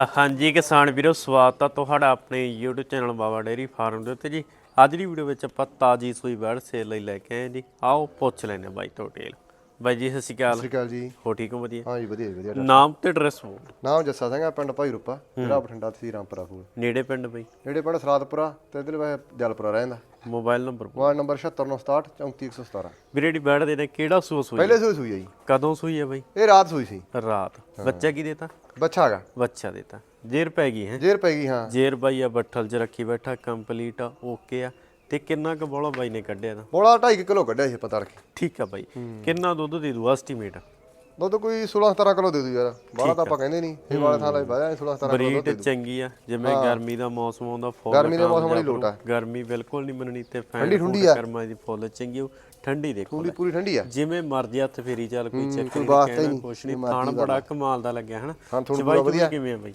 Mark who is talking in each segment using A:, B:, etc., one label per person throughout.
A: ਹਾਂਜੀ ਕਿਸਾਨ ਵੀਰੋ ਸਵਾਗਤ ਆ ਤੁਹਾਡਾ ਆਪਣੇ YouTube channel Baba dairy farm ਦੇ ਉੱਤੇ ਜੀ। ਅੱਜ ਦੀ ਵੀਡੀਓ ਵਿੱਚ ਆਪਾਂ ਤਾਜੀ ਸੂਈ ਬੈੜ ਸੇਲ ਲਈ ਲੈ ਕੇ ਆਏ ਜੀ। ਆਓ ਪੁੱਛ ਲੈਨੇ ਬਾਈ ਤੋਂ ਡਿਟੇਲ ਬਾਈ ਜੀ ਸਤਿ ਸ਼੍ਰੀ
B: ਸਤਿ
A: ਅਕਾਲ
B: ਸ਼੍ਰੀ ਅਕਾਲ ਜੀ।
A: ਹੋ ਠੀਕ ਹੋ ਵਧੀਆ?
B: ਹਾਂ ਜੀ ਵਧੀਆ। ਵਧੀਆ
A: ਨਾਮ ਤੇ ਐਡਰੈਸ ਬੋਲ।
B: ਨਾਮ ਜੱਸਾ ਸਿੰਘ ਆ ਪਿੰਡ ਭਾਈ ਰੂਪਾ ਜ਼ਿਲ੍ਹਾ ਬਠਿੰਡਾ ਤਹਿਸੀਲ ਰਾਮਪੁਰਾ ਫੂਲ।
A: ਨੇੜੇ ਪਿੰਡ ਬਾਈ?
B: ਜਿਹੜੇ ਪਿੰਡ ਸਰਾਦਪੁਰਾ ਤੇ ਇਧਰ ਵੇ ਜਲਪੁਰਾ ਰਹਿੰਦਾ।
A: ਮੋਬਾਈਲ ਨੰਬਰ
B: ਮੋਬਾਈਲ ਨੰਬਰ 76967 34117
A: ਵੀਰੇ ਦੀ ਬੈੜ ਦੇ ਨੇ ਕਿਹੜਾ ਸੂਆ ਸੂਈ
B: ਪਹਿਲੇ ਸੂਈ ਸੂਈ ਆ ਜੀ।
A: ਕਦੋਂ ਸੂਈ ਹੈ ਬਾਈ?
B: ਇਹ ਰਾਤ ਸੂਈ ਸੀ।
A: ਰਾਤ। ਬੱਚਾ ਕੀ ਦੇਤਾ?
B: ਬੱਚਾ ਹੈਗਾ।
A: ਬੱਚਾ ਦੇਤਾ। ਜੇਰ ਪੈ ਗਈ ਹੈ?
B: ਜੇਰ ਪੈ ਗਈ ਹਾਂ।
A: ਜੇਰ ਬਾਈ ਆ ਬੱਠਲ 'ਚ ਰੱਖੀ ਬੈਠਾ ਕੰਪਲੀਟ ਆ ਓਕੇ ਆ। ਤੇ ਕਿੰਨਾ ਕੁ ਬੋਲਾ ਬਾਈ ਨੇ ਕੱਢਿਆ ਦਾ
B: ਬੋਲਾ 2.5 ਕਿਲੋ ਕੱਢਿਆ ਸੀ ਪਤਾ ਰਖੀ।
A: ਠੀਕ ਆ ਬਾਈ। ਕਿੰਨਾ ਦੁੱਧ ਦੇ ਦੂ ਐਸਟੀਮੇਟ
B: ਦੁੱਧ ਕੋਈ 16 17 ਕਿਲੋ ਦੇ ਦੂ ਯਾਰ। ਬਾਹਲਾ ਤਾਂ ਆਪਾਂ ਕਹਿੰਦੇ ਨਹੀਂ ਇਹ ਵਾਲੇ ਥਾਂ ਲਈ ਬਾਇਆ 16 17 ਕਿਲੋ
A: ਬਰੀਡ ਚੰਗੀ ਆ ਜਿਵੇਂ ਗਰਮੀ ਦਾ ਮੌਸਮ ਆਉਂਦਾ ਫੁੱਲ
B: ਗਰਮੀ ਦੇ ਮੌਸਮ ਵਾਲੀ ਲੋਟ ਆ।
A: ਗਰਮੀ ਬਿਲਕੁਲ ਨਹੀਂ ਮੰਨਣੀ ਤੇ ਫੈਨ
B: ਠੰਡੀ ਠੁੰਡੀ ਆ।
A: ਗਰਮਾਂ ਦੀ ਫੁੱਲ ਚੰਗੀ ਉਹ ਠੰਡੀ ਦੇਖੋ
B: ਪੂਰੀ ਪੂਰੀ ਠੰਡੀ ਆ।
A: ਜਿਵੇਂ ਮਰਜ਼ੀ ਹੱਥ ਫੇਰੀ ਚੱਲ ਕੋਈ
B: ਕੋਈ
A: ਨਹੀਂ ਕਹਿਣਾ ਕੁਛ ਨਹੀਂ ਥਾਣ ਬੜਾ ਕਮਾਲ ਦਾ ਲੱਗਿਆ ਹਨਾ? ਚਵਾਈ ਚਵਾਈ ਕਿਵੇਂ ਆ ਬਾਈ?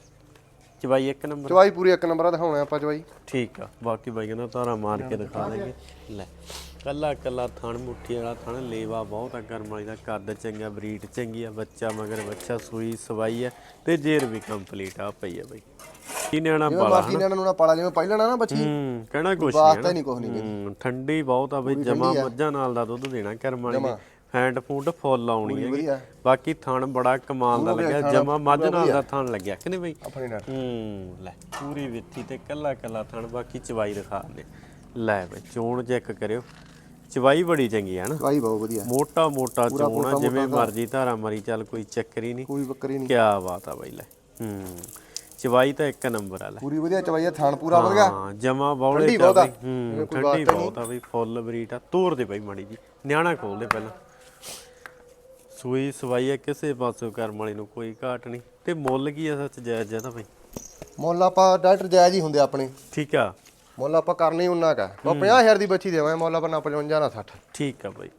A: ਚਵਾਈ ਇੱਕ ਨੰਬਰ?
B: ਚਵਾਈ ਪੂਰੀ ਇੱਕ ਨੰਬਰ ਆ ਦਿਖਾਉਣੇ ਆਪਾਂ ਚਵਾਈ।
A: ਠੀਕ ਆ ਬਾਕੀ ਬਾਈ ਕਹਿੰਦਾ ਤਾਰਾ ਮਾਰ ਕੇ ਦਿਖਾ ਦੇਗੇ। ਲੈ ਕੱਲਾ ਕੱਲਾ ਥਣ ਮੁੱਠੀ ਵਾਲਾ ਥਣ ਲੇਵਾ ਬਹੁਤ ਆ ਕਰਮ ਵਾਲੀ ਦਾ ਕੱਦ ਚੰਗਾ ਬਰੀਡ ਚੰਗੀ ਆ ਬੱਚਾ ਮਗਰ ਬੱਚਾ ਸੂਈ ਸਵਾਈ ਆ ਤੇ ਜੇਰ ਵੀ ਕੰਪਲੀਟ ਆ ਪਈ ਆ ਬਾਈ। ਕੀ ਨਿਆਣਾ
B: ਜਿਵੇਂ
A: ਪਾਲਾ
B: ਬਾਕੀ ਇਹਨਾਂ ਨੂੰ ਨਾ ਪਾਲਾ ਜਿਵੇਂ ਪਹਿਲਾਂ ਨਾ ਨਾ ਬੱਚੀ।
A: ਹੂੰ ਕਹਿਣਾ ਕੁਛ
B: ਵਾਸਤਾ
A: ਨਹੀਂ
B: ਨਹੀਂ ਕੁਛ ਨਹੀਂ
A: ਹੂੰ ਠੰਡੀ ਬਹੁਤ ਆ ਬਈ ਜਮਾ ਮੱਝਾਂ ਨਾਲ ਦਾ ਦੁੱਧ ਦੇਣਾ ਕਰਮ ਵਾਲੀ ਨੇ ਹੈਂਡ ਫੂਡ ਫੁੱਲ ਆਉਣੀ ਹੈ
B: ਵਧੀਆ।
A: ਬਾਕੀ ਥਣ ਬੜਾ ਕਮਾਲ ਦਾ ਲੱਗਿਆ ਜਮਾ ਮੱਝ ਨਾਲ ਦਾ ਥਣ ਲੱਗਿਆ ਕਿ ਨਹੀਂ ਬਈ?
B: ਆਪਣੇ ਨਾਲ।
A: ਹੂੰ ਲੈ ਪੂਰੀ ਵਿੱਥੀ ਤੇ ਕੱਲਾ ਕੱਲਾ ਥਣ ਬਾਕੀ ਚਵਾਈ ਦਿਖਾ ਦੇ ਲੈ ਬਈ ਚੋਣ ਚੈੱਕ ਕਰਿਓ। ਚਵਾਈ ਬੜੀ ਚੰਗੀ ਹੈ ਨਾ।
B: ਚਵਾਈ ਬਹੁਤ ਵਧੀਆ।
A: ਮੋਟਾ ਮੋਟਾ ਚੋਣ ਆ ਜਿਵੇਂ ਮਰਜ਼ੀ ਧਾਰਾ ਮਰੀ ਚੱਲ ਕੋਈ ਚੱਕਰ ਹੀ ਨਹੀਂ।
B: ਕੋਈ ਬੱਕਰੀ ਨਹੀਂ।
A: ਕੀ ਬਾਤ ਆ ਬਈ ਲੈ। ਹੂੰ ਚਵਾਈ ਤਾਂ ਇੱਕ ਨੰਬਰ ਆ ਲੈ।
B: ਪੂਰੀ ਵਧੀਆ ਚਵਾਈ ਆ ਥਾਣ ਪੂਰਾ ਵਧੀਆ
A: ਹਾਂ ਜਮਾ ਬੌਲੇ
B: ਠੰਡੀ
A: ਤਾਂ
B: ਬਹੁਤ ਆ।
A: ਹੂੰ ਠੰਡੀ ਬਹੁਤ ਆ ਬਈ ਫੁੱਲ ਬਰੀਟ ਆ। ਤੋਰ ਦੇ ਬਈ ਮਾੜੀ ਜੀ ਨਿਆਣਾ ਖੋਲ ਦੇ ਪਹਿਲਾਂ। ਸੂਈ ਸਵਾਈ ਆ ਕਿਸੇ ਪਾਸੋਂ ਕਰਮ ਵਾਲੀ ਨੂੰ ਕੋਈ ਘਾਟ ਨਹੀਂ। ਤੇ ਮੁੱਲ ਕੀ ਆ ਸੱਚ ਜਾਇਜ਼ ਆ ਤਾਂ ਬਈ?
B: ਮੁੱਲ ਆਪਾਂ ਡਾਕਟਰ ਜਾਇਜ਼ ਹੀ ਹੁੰਦੇ ਆਪਣੇ।
A: ਠੀਕ ਆ।
B: ਮੁੱਲ ਆਪਾਂ ਕਰਨੀ ਉਨਾ ਕਾ ਉਹ 50000 ਦੀ ਬੱਚੀ ਦੇਵਾਂ ਮੁੱਲ ਆਪਾਂ ਨਾ 55 ਨਾ 60
A: ਠੀਕ ਆ ਬਈ।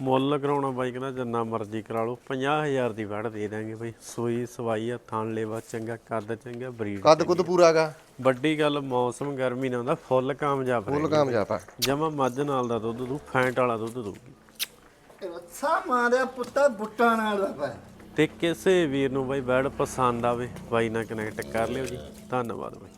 A: ਮੁੱਲ ਕਰਾਉਣਾ ਬਾਈ ਕਹਿੰਦਾ ਜਿੰਨਾ ਮਰਜ਼ੀ ਕਰਾ ਲਓ। 50000 ਦੀ ਵੜ ਦੇ ਦਾਂਗੇ ਬਈ। ਸੂਈ ਸਵਾਈ ਆ ਥਣ ਲੇਵਾ ਚੰਗਾ ਕੱਦ ਚੰਗਾ ਬਰੀਡ
B: ਕੱਦ ਕੁੱਦ ਪੂਰਾ ਹੈਗਾ
A: ਵੱਡੀ ਗੱਲ ਮੌਸਮ ਗਰਮੀ ਨਾਲ ਹੁੰਦਾ ਫੁੱਲ ਕਾਮਯਾਬ
B: ਫੁੱਲ ਕਾਮਯਾਬ ਆ।
A: ਜਮਾ ਮੱਝ ਨਾਲ ਦਾ ਦੁੱਧ ਦੂ ਫੈਂਟ ਵਾਲਾ ਦੁੱਧ ਦੂਗੀ
C: ਰੱਸਾ ਮਾਰਿਆ ਪੁੱਤਾ ਬੁੱਟਾ ਨਾਲ ਦਾ ਪੈ
A: ਤੇ ਕਿਸੇ ਵੀਰ ਨੂੰ ਬਾਈ ਬੈਡ ਪਸੰਦ ਆਵੇ, ਬਾਈ ਨਾਲ ਕਨੈਕਟ ਕਰ ਲਿਓ ਜੀ। ਧੰਨਵਾਦ ਬਾਈ।